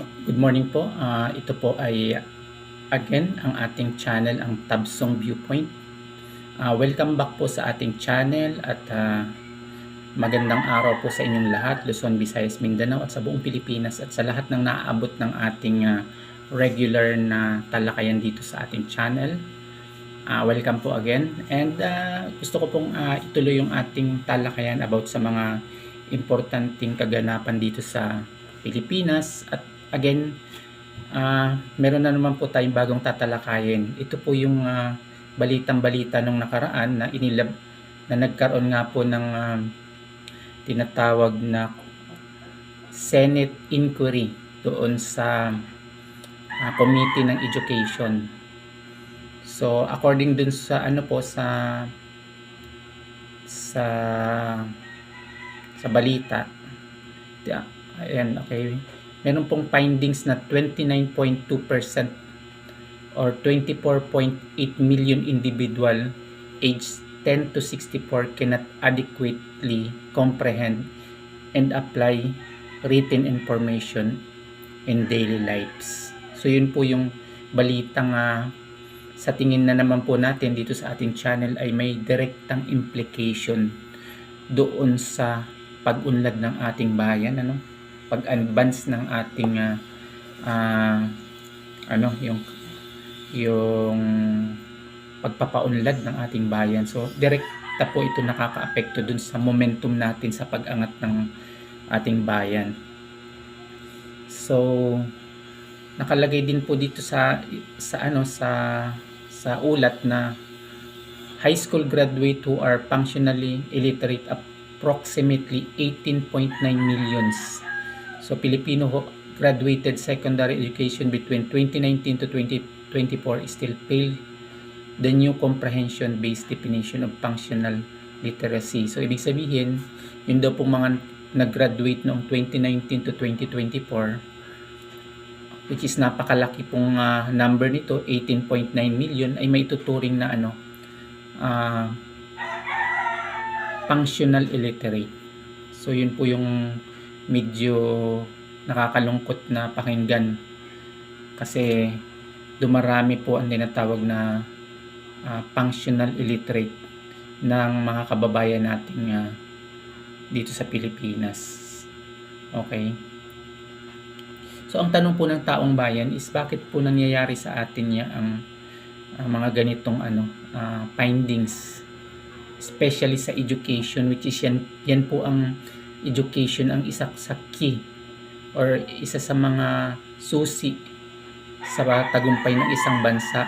Good morning po. Uh, ito po ay again ang ating channel, ang Tabsong Viewpoint. Uh, welcome back po sa ating channel at uh, magandang araw po sa inyong lahat, Luzon, Visayas, Mindanao at sa buong Pilipinas at sa lahat ng naaabot ng ating uh, regular na talakayan dito sa ating channel. Uh, welcome po again and uh, gusto ko pong uh, ituloy yung ating talakayan about sa mga importanteng kaganapan dito sa Pilipinas at again uh, meron na naman po tayong bagong tatalakayin ito po yung uh, balitang balita nung nakaraan na inilab na nagkaroon nga po ng uh, tinatawag na Senate inquiry doon sa uh, Committee ng Education so according dun sa ano po sa sa sa balita Ayan, okay. Meron pong findings na 29.2% or 24.8 million individual aged 10 to 64 cannot adequately comprehend and apply written information in daily lives. So yun po yung balitang uh, sa tingin na naman po natin dito sa ating channel ay may direktang implication doon sa pag-unlad ng ating bayan ano pag-advance ng ating uh, uh, ano yung yung pagpapaunlad ng ating bayan. So direkta po ito nakakaapekto dun sa momentum natin sa pag-angat ng ating bayan. So nakalagay din po dito sa sa ano sa sa ulat na high school graduate who are functionally illiterate approximately 18.9 millions So Filipino graduated secondary education between 2019 to 2024 still fail the new comprehension-based definition of functional literacy. So ibig sabihin, yun daw pong mga nag-graduate noong 2019 to 2024 which is napakalaki pong uh, number nito 18.9 million ay may tuturing na ano uh, functional illiterate so yun po yung medyo nakakalungkot na pakinggan kasi dumarami po ang tinatawag na uh, functional illiterate ng mga kababayan nating uh, dito sa Pilipinas. Okay? So ang tanong po ng taong bayan is bakit po nangyayari sa atin niya ang, ang mga ganitong ano uh, findings especially sa education which is yan, yan po ang education ang isa sa key or isa sa mga susi sa tagumpay ng isang bansa.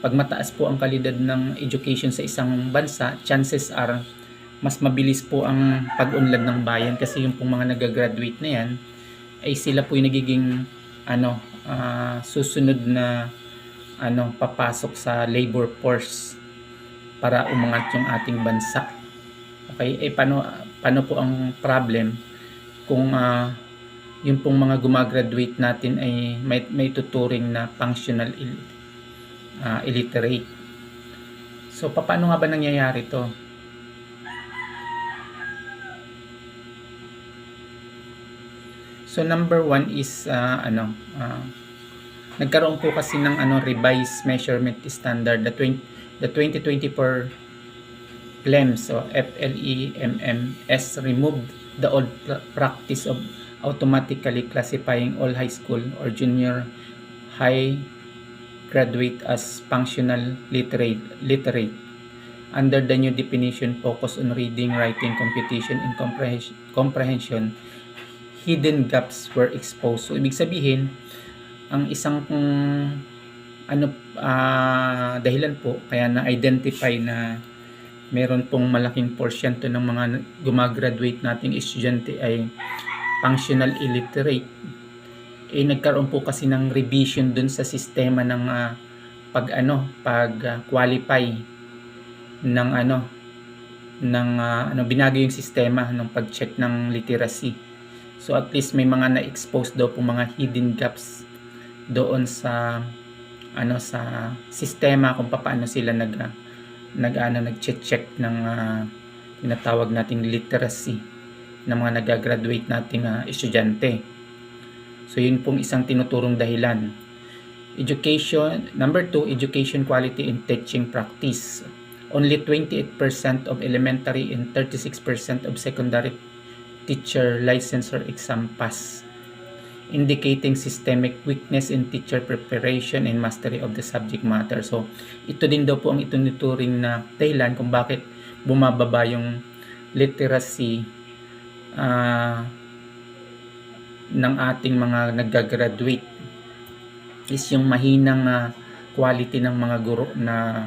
Pag mataas po ang kalidad ng education sa isang bansa, chances are mas mabilis po ang pag-unlad ng bayan kasi yung pong mga nagagraduate na yan ay sila po yung nagiging ano uh, susunod na ano papasok sa labor force para umangat yung ating bansa. Okay, eh paano paano po ang problem kung uh, yung pong mga gumagraduate natin ay may, may tuturing na functional il, uh, illiterate. So, paano nga ba nangyayari to? So, number one is, uh, ano, uh, nagkaroon po kasi ng ano, revised measurement standard, the, 20, the 2024 PLEMS o FLEMMS removed the old practice of automatically classifying all high school or junior high graduate as functional literate, literate. Under the new definition, focus on reading, writing, computation, and comprehension, hidden gaps were exposed. So, ibig sabihin, ang isang um, ano uh, dahilan po kaya na-identify na meron pong malaking porsyento ng mga gumagraduate nating estudyante ay functional illiterate. Eh nagkaroon po kasi ng revision dun sa sistema ng uh, pag ano pag uh, qualify ng ano ng uh, ano binago yung sistema ng pag-check ng literacy. So at least may mga na-expose daw po mga hidden gaps doon sa ano sa sistema kung paano sila nag uh, nag ano nag-check ng uh, tinatawag nating literacy ng mga nagagraduate nating uh, estudyante. So yun pong isang tinuturong dahilan. Education, number two, education quality in teaching practice. Only 28% of elementary and 36% of secondary teacher licensure exam pass indicating systemic weakness in teacher preparation and mastery of the subject matter. So, ito din daw po ang itunuturing na dahilan kung bakit bumababa yung literacy ah, ng ating mga naggagraduate is yung mahinang ah, quality ng mga guro na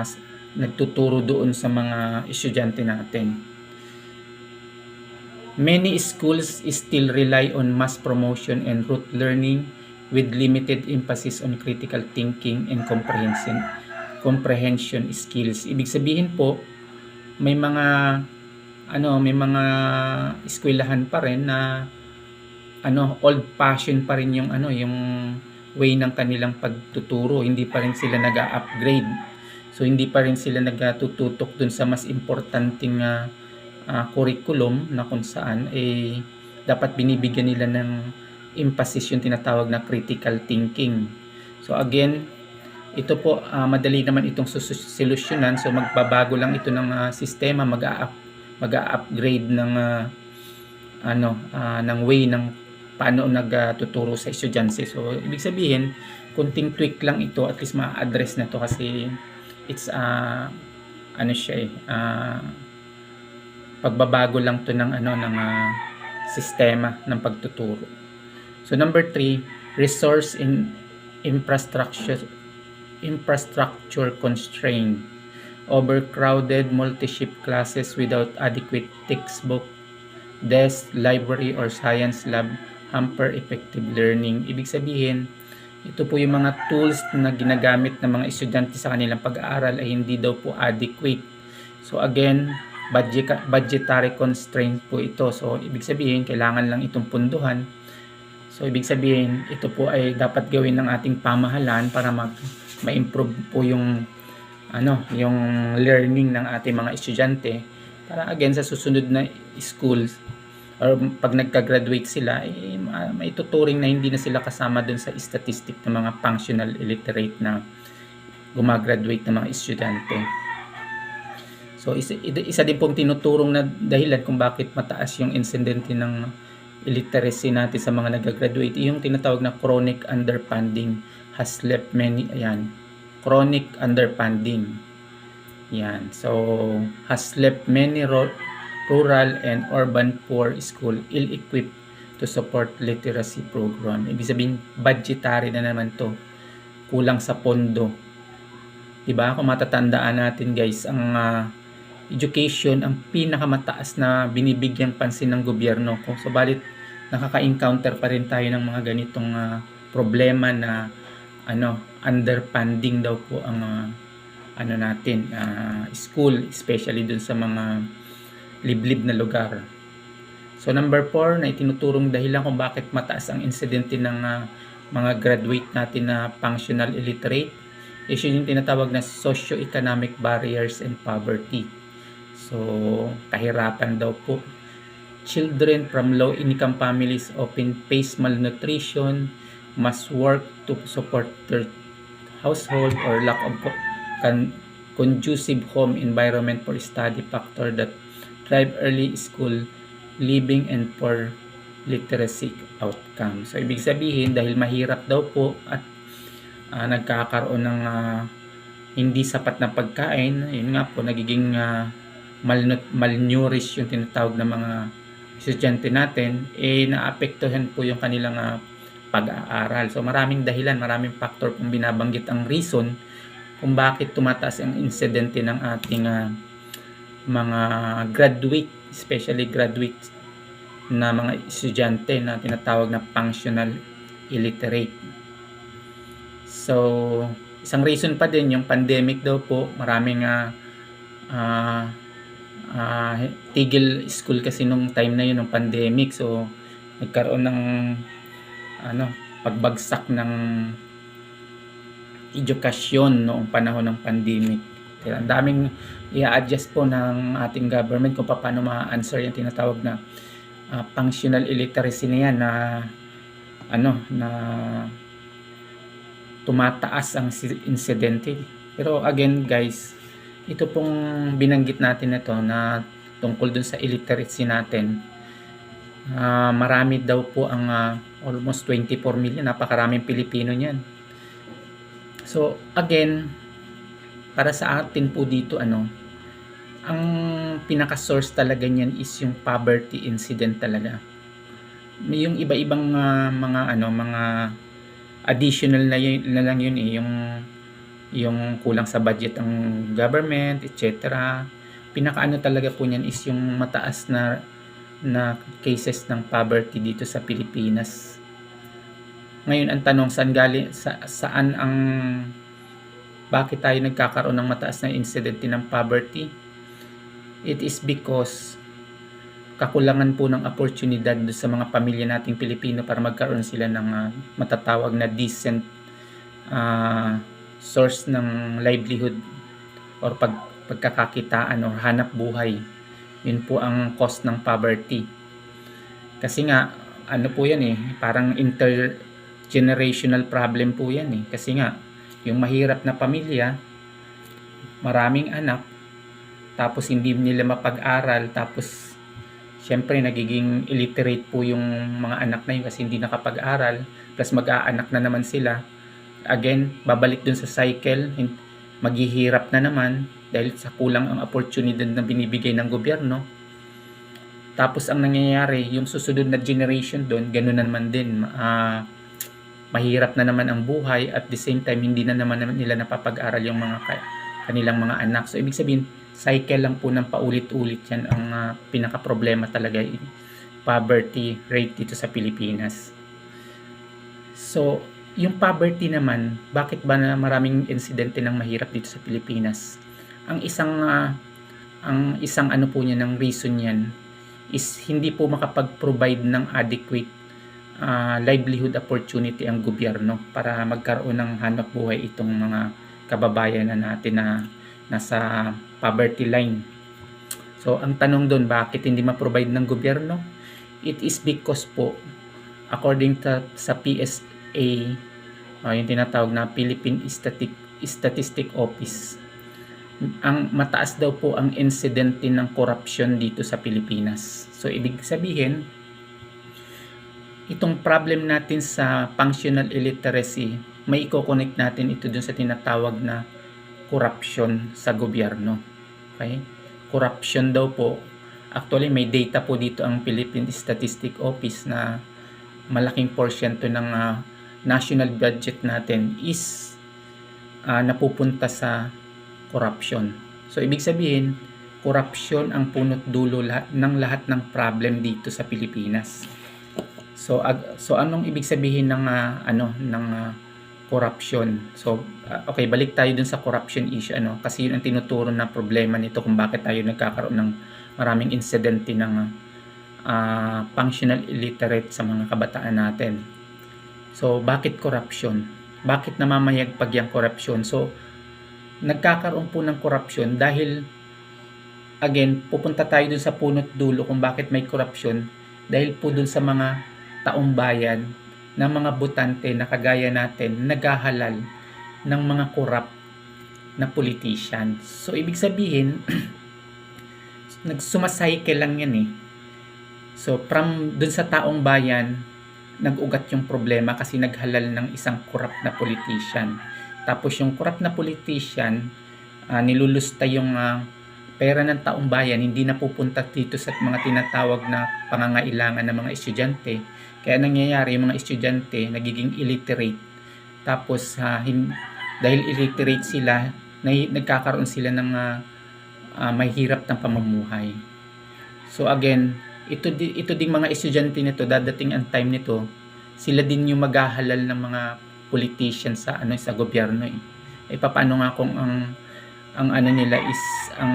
s- nagtuturo doon sa mga estudyante natin. Many schools still rely on mass promotion and rote learning with limited emphasis on critical thinking and comprehension comprehension skills. Ibig sabihin po, may mga ano, may mga eskwelahan pa rin na ano, old fashioned pa rin yung ano, yung way ng kanilang pagtuturo. Hindi pa rin sila nag-upgrade. So hindi pa rin sila nagtututok dun sa mas importanteng ah, ah, curriculum na kung saan eh dapat binibigyan nila ng emphasis yung tinatawag na critical thinking. So again, ito po ah, madali naman itong solusyonan. So magbabago lang ito ng ah, sistema, mag-a-up mag-upgrade ng ah, ano ah, ng way ng paano nagtuturo sa estudyante. So ibig sabihin, kunting tweak lang ito at least ma-address na to kasi it's ah ano siya eh ah, pagbabago lang to ng ano ng ah, sistema ng pagtuturo. So number three, resource in infrastructure infrastructure constraint overcrowded multi-shift classes without adequate textbook desk, library, or science lab hamper effective learning. Ibig sabihin, ito po yung mga tools na ginagamit ng mga estudyante sa kanilang pag-aaral ay hindi daw po adequate. So again, budget, budgetary constraint po ito. So ibig sabihin, kailangan lang itong punduhan. So ibig sabihin, ito po ay dapat gawin ng ating pamahalaan para mag ma-improve po yung ano, yung learning ng ating mga estudyante para again sa susunod na schools or pag nagka-graduate sila eh, ma- maituturing na hindi na sila kasama dun sa statistic ng mga functional illiterate na gumagraduate ng mga estudyante. So isa, isa din pong tinuturong na dahilan kung bakit mataas yung incidence ng illiteracy natin sa mga nagagraduate yung tinatawag na chronic underfunding has left many ayan chronic underfunding. Yan. So has left many rural and urban poor school ill-equipped to support literacy program. Ibig sabihin budgetary na naman to. Kulang sa pondo. Diba? Kung matatandaan natin guys ang ah, education ang pinakamataas na binibigyang pansin ng gobyerno ko. Subalit nakaka-encounter pa rin tayo ng mga ganitong ah, problema na ano underfunding daw po ang ah, ano natin ah, school especially dun sa mga liblib na lugar. So number 4 na itinuturong dahilan kung bakit mataas ang insidente ng ah, mga graduate natin na functional illiterate is yun yung tinatawag na socio-economic barriers and poverty. So, kahirapan daw po. Children from low-income families often face malnutrition, must work to support their household or lack of co- con- conducive home environment for study factor that drive early school living and poor literacy outcome. So, ibig sabihin, dahil mahirap daw po at ah, nagkakaroon ng ah, hindi sapat na pagkain, yun nga po, nagiging ah, malnut- malnourished yung tinatawag na mga estudyante natin, eh naapektuhan po yung kanilang ah, pag-aaral. So maraming dahilan, maraming factor kung binabanggit ang reason kung bakit tumataas ang insidente ng ating ah, mga graduate, especially graduate na mga estudyante na tinatawag na functional illiterate. So, isang reason pa din yung pandemic daw po, maraming ah ah, ah, tigil school kasi nung time na yun ng pandemic. So, nagkaroon ng ano, pagbagsak ng edukasyon noong panahon ng pandemic. Kaya ang daming i-adjust po ng ating government kung paano ma-answer yung tinatawag na ah, functional illiteracy na yan na ano na tumataas ang insidente. Pero again guys, ito pong binanggit natin ito na tungkol dun sa illiteracy natin. Ah, marami daw po ang ah, almost 24 million, napakaraming Pilipino niyan. So again, para sa atin po dito ano, ang pinaka-source talaga niyan is yung poverty incident talaga. May Yung iba-ibang ah, mga ano, mga additional na, yun, na lang yun eh, yung yung kulang sa budget ang government, etc. Pinakaano talaga po niyan is yung mataas na na cases ng poverty dito sa Pilipinas. Ngayon ang tanong saan galing sa, saan ang bakit tayo nagkakaroon ng mataas na incident ng poverty? It is because kakulangan po ng oportunidad sa mga pamilya nating Pilipino para magkaroon sila ng ah, matatawag na decent ah, source ng livelihood or pag, pagkakakitaan or hanap buhay. Yun po ang cause ng poverty. Kasi nga, ano po yan eh, parang intergenerational problem po yan eh. Kasi nga, yung mahirap na pamilya, maraming anak, tapos hindi nila mapag-aral, tapos syempre nagiging illiterate po yung mga anak na yun kasi hindi nakapag-aral, plus mag-aanak na naman sila. Again, babalik dun sa cycle, maghihirap na naman dahil sa kulang ang opportunity na binibigay ng gobyerno. Tapos ang nangyayari, yung susunod na generation doon, ganun na naman din. ah, mahirap na naman ang buhay at the same time hindi na naman nila napapag-aral yung mga ka- kanilang mga anak. So ibig sabihin, cycle lang po ng paulit-ulit yan ang ah, pinaka-problema talaga poverty rate dito sa Pilipinas. So, yung poverty naman, bakit ba na maraming insidente ng mahirap dito sa Pilipinas? Ang isang ah, ang isang ano po niya ng reason niyan is hindi po makapag-provide ng adequate ah, livelihood opportunity ang gobyerno para magkaroon ng hanap buhay itong mga kababayan na natin na nasa poverty line. So, ang tanong doon, bakit hindi ma-provide ng gobyerno? It is because po, according to, sa PSA, uh, yung tinatawag na Philippine Static, Statistic Office, ang mataas daw po ang incident din ng corruption dito sa Pilipinas. So, ibig sabihin, itong problem natin sa functional illiteracy, may i-connect natin ito dun sa tinatawag na corruption sa gobyerno. Okay? Corruption daw po, actually may data po dito ang Philippine Statistic Office na malaking porsyento ng ah, national budget natin is ah, napupunta sa corruption. So ibig sabihin, corruption ang punot dulo lahat, ng lahat ng problem dito sa Pilipinas. So ag, so anong ibig sabihin ng ah, ano ng ah, corruption? So ah, okay, balik tayo dun sa corruption issue ano kasi yun ang tinuturo na problema nito kung bakit tayo nagkakaroon ng maraming insidente ng ah, functional illiterate sa mga kabataan natin. So bakit corruption? Bakit namamayagpag yung corruption? So nagkakaroon po ng corruption dahil again, pupunta tayo dun sa punot dulo kung bakit may corruption dahil po dun sa mga taong bayan ng mga butante na kagaya natin naghahalal ng mga corrupt na politician. So, ibig sabihin, nagsumacycle lang yan eh. So, from dun sa taong bayan, nag-ugat yung problema kasi naghalal ng isang corrupt na politician. Tapos yung corrupt na politician, ah, nilulusta yung ah, pera ng taong bayan, hindi napupunta dito sa mga tinatawag na pangangailangan ng mga estudyante. Kaya nangyayari, yung mga estudyante nagiging illiterate. Tapos, ah, hin- dahil illiterate sila, na- nagkakaroon sila ng ah, ah, mahirap ng pamumuhay. So again, ito ito ding mga estudyante nito dadating ang time nito sila din yung maghahalal ng mga politicians sa ano sa gobyerno eh. Eh paano nga kung ang ang ano nila is ang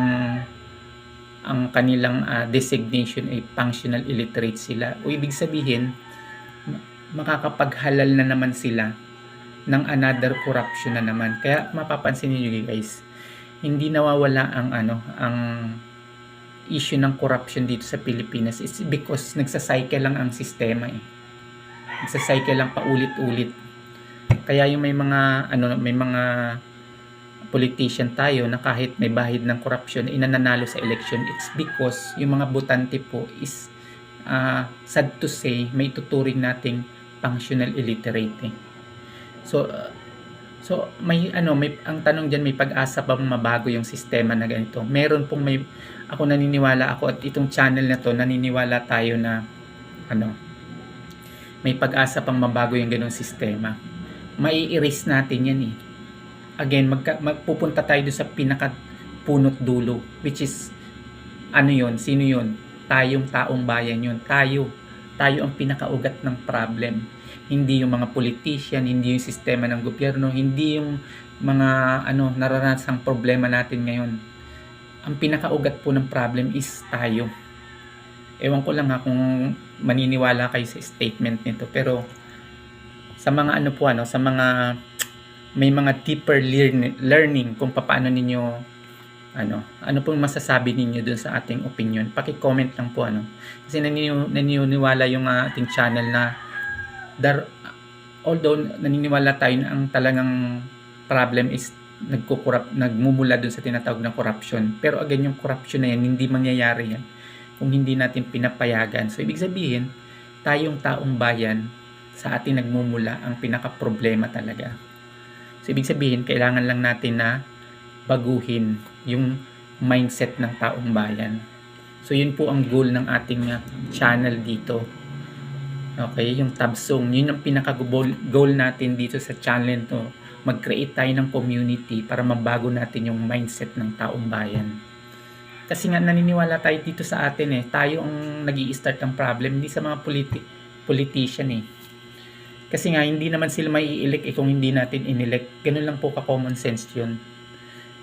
ang kanilang ah, designation ay functional illiterate sila. O ibig sabihin ma- makakapaghalal na naman sila ng another corruption na naman. Kaya mapapansin niyo guys, hindi nawawala ang ano ang issue ng corruption dito sa Pilipinas is because nagsa-cycle lang ang sistema eh. Nagsa-cycle lang paulit-ulit. Kaya yung may mga ano may mga politician tayo na kahit may bahid ng corruption inananalo sa election it's because yung mga botante po is ah, sad to say may tuturing nating functional illiterate eh. So uh, so may ano may ang tanong diyan may pag-asa bang mabago yung sistema na ganito? Meron pong may ako naniniwala ako at itong channel na to naniniwala tayo na ano may pag-asa pang mabago yung ganong sistema. Mai-erase natin yan eh. Again, magka, magpupunta tayo sa pinaka punot dulo which is ano yon sino yon tayong taong bayan yon tayo tayo ang pinakaugat ng problem hindi yung mga politician hindi yung sistema ng gobyerno hindi yung mga ano naranasang problema natin ngayon. Ang pinakaugat po ng problem is tayo. Ewan ko lang ha kung maniniwala kayo sa statement nito pero sa mga ano po ano sa mga may mga deeper learn- learning kung paano ninyo ano ano pong masasabi ninyo dun sa ating opinion. Paki-comment lang po ano. Kasi naniniw- naniniwala yung ah, ating channel na dar although naniniwala tayo na ang talagang problem is nagkukurap nagmumula dun sa tinatawag na corruption pero again yung corruption na yan hindi mangyayari yan kung hindi natin pinapayagan so ibig sabihin tayong taong bayan sa ating nagmumula ang pinaka problema talaga so ibig sabihin kailangan lang natin na baguhin yung mindset ng taong bayan. So yun po ang goal ng ating uh, channel dito. Okay, yung Tabsong, yun ang pinaka goal, goal natin dito sa channel to. Mag-create tayo ng community para mabago natin yung mindset ng taong bayan. Kasi nga naniniwala tayo dito sa atin eh, tayo ang nag start ng problem, hindi sa mga politi- politician eh. Kasi nga hindi naman sila may elect eh kung hindi natin inelect. Ganun lang po ka common sense yun.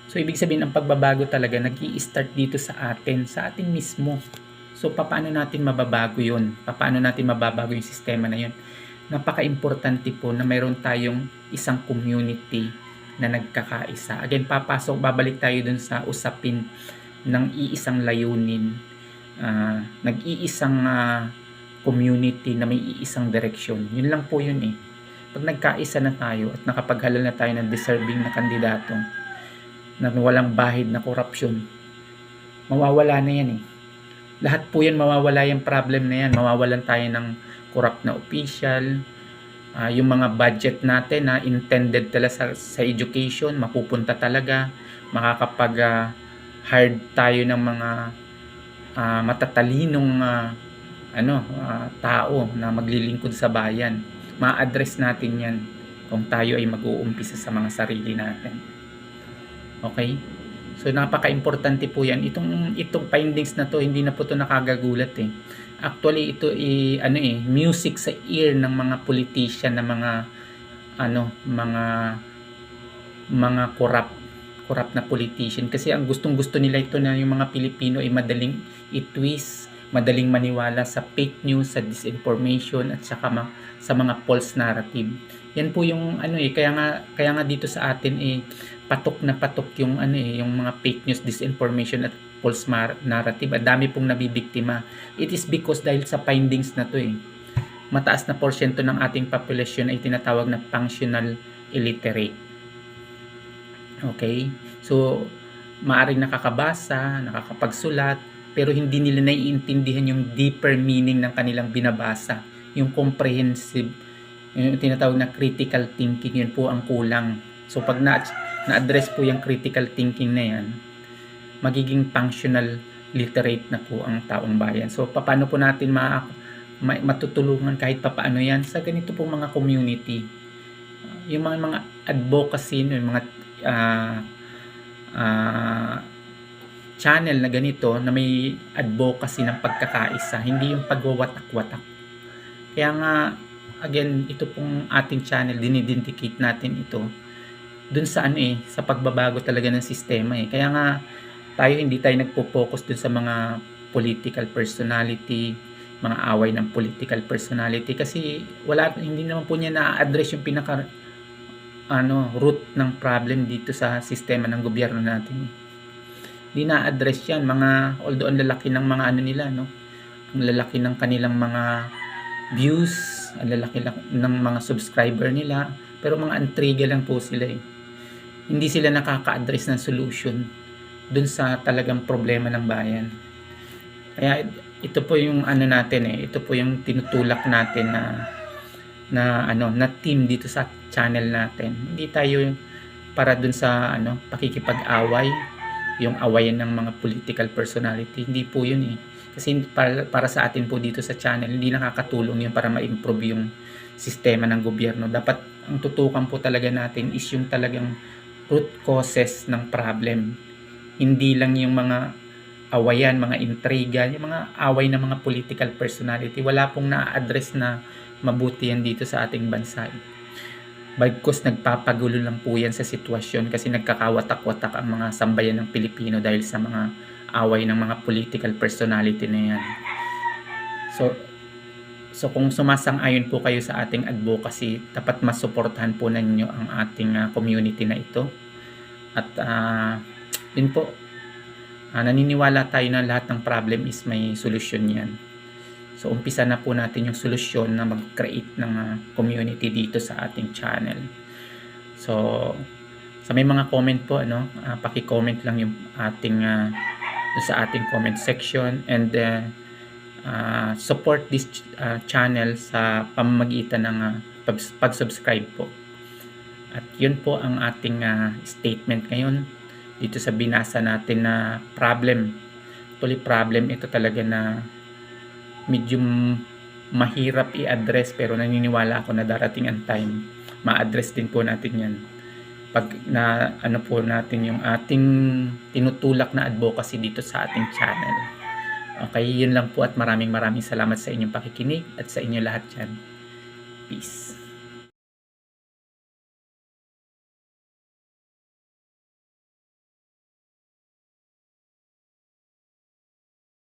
So, ibig sabihin, ang pagbabago talaga nag start dito sa atin, sa atin mismo. So, paano natin mababago yun? Paano natin mababago yung sistema na yun? Napaka-importante po na mayroon tayong isang community na nagkakaisa. Again, papasok, babalik tayo dun sa usapin ng iisang layunin. Ah, nag-iisang ah, community na may iisang direksyon. Yun lang po yun eh. Pag nagkaisa na tayo at nakapaghalal na tayo ng deserving na kandidato, na walang bahid na korupsyon, mawawala na yan eh. Lahat po yan mawawala yung problem na yan. Mawawalan tayo ng corrupt na official, ah, yung mga budget natin na intended talaga sa, sa education, mapupunta talaga, makakapag ah, hard tayo ng mga ah, matatalinong ah, ano, ah, tao na maglilingkod sa bayan. Ma-address natin yan kung tayo ay mag-uumpisa sa mga sarili natin. Okay? So napaka-importante po 'yan. Itong itong findings na to hindi na po to nakagagulat eh. Actually ito i ano eh music sa ear ng mga politician na mga ano mga mga corrupt corrupt na politician kasi ang gustong-gusto nila ito na yung mga Pilipino ay madaling i-twist, madaling maniwala sa fake news, sa disinformation at saka ma- sa mga false narrative. Yan po yung ano eh kaya nga kaya nga dito sa atin eh patok na patok yung ano eh yung mga fake news, disinformation at false narrative. Ang dami pong nabibiktima. It is because dahil sa findings na to eh. Mataas na porsyento ng ating population ay tinatawag na functional illiterate. Okay? So, maaring nakakabasa, nakakapagsulat, pero hindi nila naiintindihan yung deeper meaning ng kanilang binabasa. Yung comprehensive, yung tinatawag na critical thinking, yun po ang kulang. So, pag na, na-address po yung critical thinking na yan, magiging functional literate na po ang taong bayan. So, paano po natin ma, ma matutulungan kahit papaano yan sa ganito pong mga community. Yung mga mga advocacy, yung mga ah, ah, channel na ganito na may advocacy ng pagkakaisa, hindi yung pagwawatak-watak. Kaya nga, again, ito pong ating channel, dinidindicate natin ito dun sa ano eh, sa pagbabago talaga ng sistema eh. Kaya nga, tayo hindi tayo nagpo-focus dun sa mga political personality, mga away ng political personality kasi wala hindi naman po niya na-address yung pinaka ano root ng problem dito sa sistema ng gobyerno natin. Hindi na-address yan mga although ang lalaki ng mga ano nila no. Ang lalaki ng kanilang mga views ang lalaki ng mga subscriber nila, pero mga antriga lang po sila eh. Hindi sila nakaka-address ng solution dun sa talagang problema ng bayan. Kaya ito po yung ano natin eh, ito po yung tinutulak natin na na ano, na team dito sa channel natin. Hindi tayo para dun sa ano, pakikipag-away, yung awayan ng mga political personality. Hindi po yun eh. Kasi para, para sa atin po dito sa channel, hindi nakakatulong yun para ma-improve yung sistema ng gobyerno. Dapat ang tutukan po talaga natin is yung talagang root causes ng problem. Hindi lang yung mga awayan, mga intriga, yung mga away ng mga political personality. Wala pong na-address na mabuti yan dito sa ating bansa. Bagkus nagpapagulo lang po yan sa sitwasyon kasi nagkakawatak-watak ang mga sambayan ng Pilipino dahil sa mga away ng mga political personality na yan. So, so kung sumasang-ayon po kayo sa ating advocacy, dapat masuportahan po ninyo ang ating ah, community na ito. At ah, din po, ah, naniniwala tayo na lahat ng problem is may solusyon yan. So, umpisa na po natin yung solusyon na mag-create ng ah, community dito sa ating channel. So, sa may mga comment po, ano, ah, paki-comment lang yung ating doon sa ating comment section and uh, ah, support this ah, channel sa pamamagitan ng pag- pag-subscribe po. At yun po ang ating ah, statement ngayon dito sa binasa natin na problem. Actually, problem ito talaga na medyo mahirap i-address pero naniniwala ako na darating ang time ma-address din po natin yan pag na ano po natin yung ating tinutulak na advocacy dito sa ating channel okay yun lang po at maraming maraming salamat sa inyong pakikinig at sa inyo lahat dyan. Peace